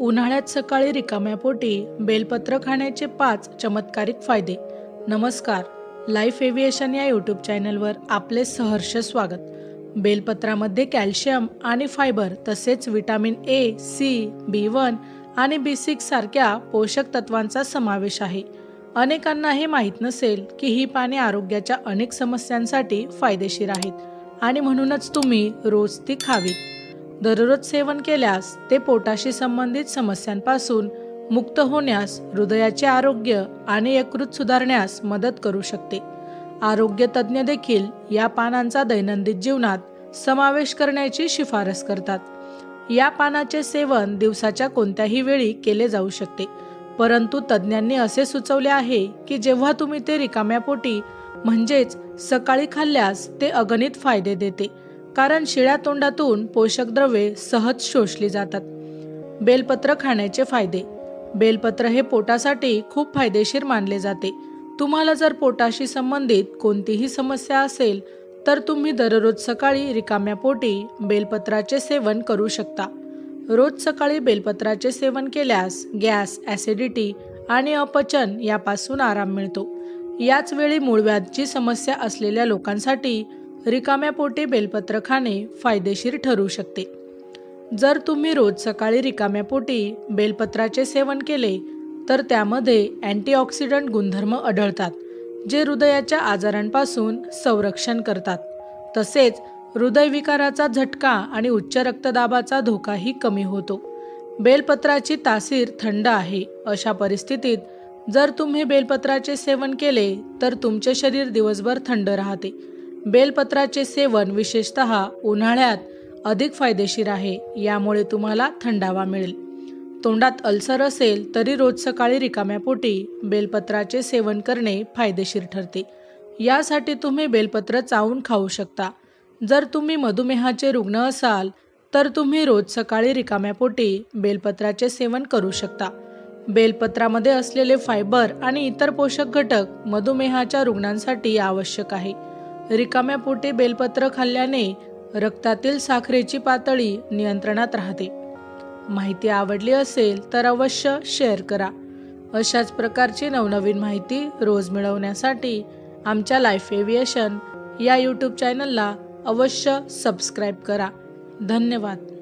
उन्हाळ्यात सकाळी रिकाम्या पोटी बेलपत्र खाण्याचे पाच चमत्कारिक फायदे. नमस्कार. लाईफ एव्हिएशन या यूट्यूब चॅनलवर आपले सहर्ष स्वागत. बेलपत्रामध्ये कॅल्शियम आणि फायबर तसेच vitamin A C B one आणि बी सिक्स सारख्या पोषक तत्वांचा समावेश आहे. अनेकांना हे माहीत नसेल की ही पाने आरोग्याच्या अनेक समस्यांसाठी फायदेशीर आहेत आणि म्हणूनच तुम्ही रोज ती खावीत. दररोज सेवन केल्यास ते पोटाशी संबंधित समस्यांपासून मुक्त होण्यास हृदयाचे आरोग्य आणि यकृत सुधारण्यास मदत करू शकते. आरोग्य तज्ज्ञ देखील या पानांचा दैनंदिन जीवनात समावेश करण्याची शिफारस करतात. या पानाचे सेवन दिवसाच्या कोणत्याही वेळी केले जाऊ शकते. परंतु तज्ज्ञांनी असे सुचवले आहे की जेव्हा तुम्ही ते रिकाम्या पोटी म्हणजेच सकाळी खाल्ल्यास ते अगणित फायदे देते. कारण शिळ्या तोंडातून पोषक द्रव्ये सहज शोषली जातात. बेलपत्र खाण्याचे फायदे. बेलपत्र हे पोटासाठी खूप फायदेशीर मानले जाते. तुम्हाला जर पोटाशी संबंधित कोणतीही समस्या असेल तर तुम्ही दररोज सकाळी रिकाम्या पोटी बेलपत्राचे सेवन करू शकता. रोज सकाळी बेलपत्राचे सेवन केल्यास गॅस ॲसिडिटी आणि अपचन यापासून आराम मिळतो. याच वेळी मूळव्याधची समस्या असलेल्या लोकांसाठी रिकाम्या पोटी बेलपत्र खाणे फायदेशीर ठरू शकते. जर तुम्ही रोज सकाळी रिकाम्या पोटी बेलपत्राचे सेवन केले तर त्यामध्ये अँटीऑक्सिडंट गुणधर्म आढळतात जे हृदयाच्या आजारांपासून संरक्षण करतात. तसेच हृदयविकाराचा झटका आणि उच्च रक्तदाबाचा धोकाही कमी होतो. बेलपत्राची तासीर थंड आहे. अशा परिस्थितीत जर तुम्ही बेलपत्राचे सेवन केले तर तुमचे शरीर दिवसभर थंड राहते. बेलपत्राचे सेवन विशेषत उन्हाळ्यात अधिक फायदेशीर आहे यामुळे तुम्हाला थंडावा मिळेल. तोंडात अल्सर असेल तरी रोज सकाळी रिकाम्या पोटी बेलपत्राचे सेवन करणे फायदेशीर ठरते. यासाठी तुम्ही बेलपत्र चावून खाऊ शकता. जर तुम्ही मधुमेहाचे रुग्ण असाल तर तुम्ही रोज सकाळी रिकाम्या पोटी बेलपत्राचे सेवन करू शकता. बेलपत्रामध्ये असलेले फायबर आणि इतर पोषक घटक मधुमेहाच्या रुग्णांसाठी आवश्यक आहे. रिकाम्या पोटी बेलपत्र खाल्ल्याने रक्तातील साखरेची पातळी नियंत्रणात राहते. माहिती आवडली असेल तर अवश्य शेअर करा. अशाच प्रकारची नवनवीन माहिती रोज मिळवण्यासाठी आमच्या लाईफ एव्हिएशन या यूट्यूब चॅनलला अवश्य सबस्क्राईब करा. धन्यवाद.